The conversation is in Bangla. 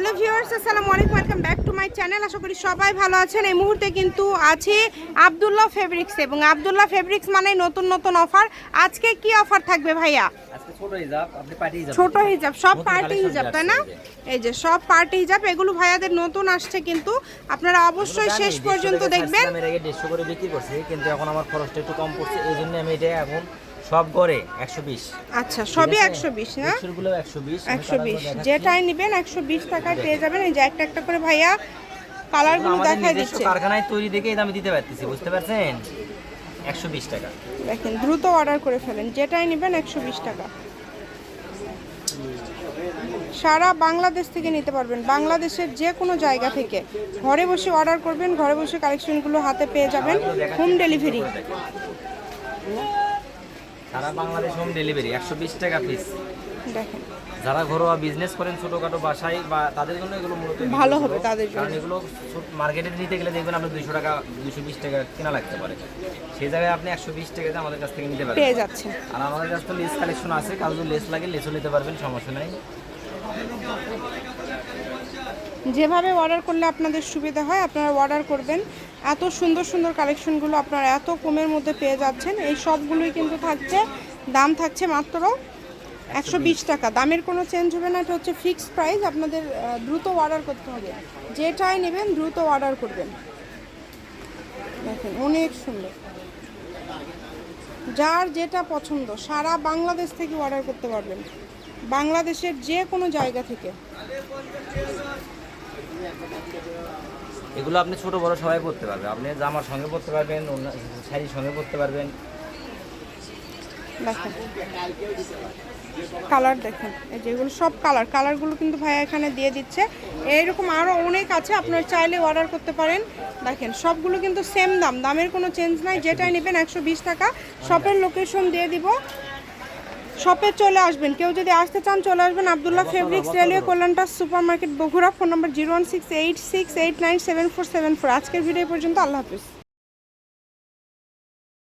হ্যালো ভিউয়ার্স আসসালামু আলাইকুম welcome back to my channel. আশা করি সবাই ভালো আছেন। এই মুহূর্তে কিন্তু আছি আবদুল্লাহ ফেব্রিক্স এবং আবদুল্লাহ ফেব্রিক্স মানে নতুন নতুন অফার। আজকে কি অফার থাকবে ভাইয়া? আজকে ছোট হিজাব আপনি পার্টি হিজাব ছোট হিজাব সব পার্টি হিজাব তাই না? এই যে সব পার্টি হিজাব এগুলো ভাইয়াদের নতুন আসছে কিন্তু আপনারা অবশ্যই শেষ পর্যন্ত দেখবেন। এর আগে দেড়শো করে বিক্রি করছি কিন্তু এখন আমার খরচটা একটু কম পড়ছে এই জন্য আমি এটা এখন সব করে একশো বিশ। আচ্ছা সবই একশো বিশ না গুলো একশো বিশ যেটাই নেবেন একশো বিশ টাকায় পেয়ে যাবেন। এই যে একটা একটা করে ভাইয়া কালারগুলো দেখাই দিচ্ছে। কারখানায় তৈরি দেখে দামে দিতে পারতেছি বুঝতে পারছেন? একশো বিশ টাকা। দেখেন দ্রুত অর্ডার করে ফেলেন। যেটাই নেবেন একশো বিশ টাকা। সারা বাংলাদেশ থেকে নিতে পারবেন। বাংলাদেশের যে কোনো জায়গা থেকে। ঘরে বসে অর্ডার করবেন ঘরে বসে কালেকশনগুলো হাতে পেয়ে যাবেন। হোম ডেলিভারি সারা বাংলাদেশ হোম ডেলিভারি একশো বিশ টাকা পিস দেখেন। যারা ঘরোয়া বিজনেস করেন ছোটখাটো বাসায় বা তাদের জন্য এগুলো মূলত ভালো হবে তাদের জন্য। কারণ এগুলো মার্কেটে নিতে গেলে দেখবেন আপনার দুইশো টাকা দুইশো বিশ টাকা কেনা লাগতে পারে। সেই জায়গায় আপনি একশো বিশ টাকাতে আমাদের কাছ থেকে নিতে পারবেন। পেয়ে যাচ্ছেন। আর আমাদের কাছে তো লেস কালেকশন আছে কাল যদি লেস লাগে লেসও নিতে পারবেন সমস্যা নেই। যেভাবে অর্ডার করলে আপনাদের সুবিধা হয় আপনারা অর্ডার করবেন। এত সুন্দর সুন্দর কালেকশনগুলো আপনারা এত কমের মধ্যে পেয়ে যাচ্ছেন। এই সবগুলোই কিন্তু থাকছে। দাম থাকছে মাত্র একশো বিশ টাকা। দামের কোনো চেঞ্জ হবে না এটা হচ্ছে ফিক্সড প্রাইস আপনাদের দ্রুত অর্ডার করতে হবে। যেটাই নেবেন দ্রুত অর্ডার করবেন। দেখেন অনেক সুন্দর। যার যেটা পছন্দ সারা বাংলাদেশ থেকে অর্ডার করতে পারবেন। বাংলাদেশের যে কোনো জায়গা থেকে। এগুলো আপনি ছোট বড় সবাই পড়তে পারবে। আপনি জামার সঙ্গে পড়তে পারবেন শাড়ির সঙ্গে পড়তে পারবেন। দেখেন। কালার দেখেন। এই যেগুলো সব কালার। কালারগুলো কিন্তু ভাইয়া এখানে দিয়ে দিচ্ছে। এইরকম আরও অনেক আছে আপনারা চাইলে অর্ডার করতে পারেন। দেখেন সবগুলো কিন্তু সেম দাম। দামের কোনো চেঞ্জ নাই। যেটাই নেবেন একশো বিশ টাকা। শপের লোকেশন দিয়ে দিব। শপে চলে আসবেন। কেউ যদি আসতে চান চলে আসবেন Abdullah fabrics railway কল্যাণটা super market Bogura. Phone number zero one six eight six eight nine seven four seven four. আজকের ভিডিও পর্যন্ত। আল্লাহ হাফিজ।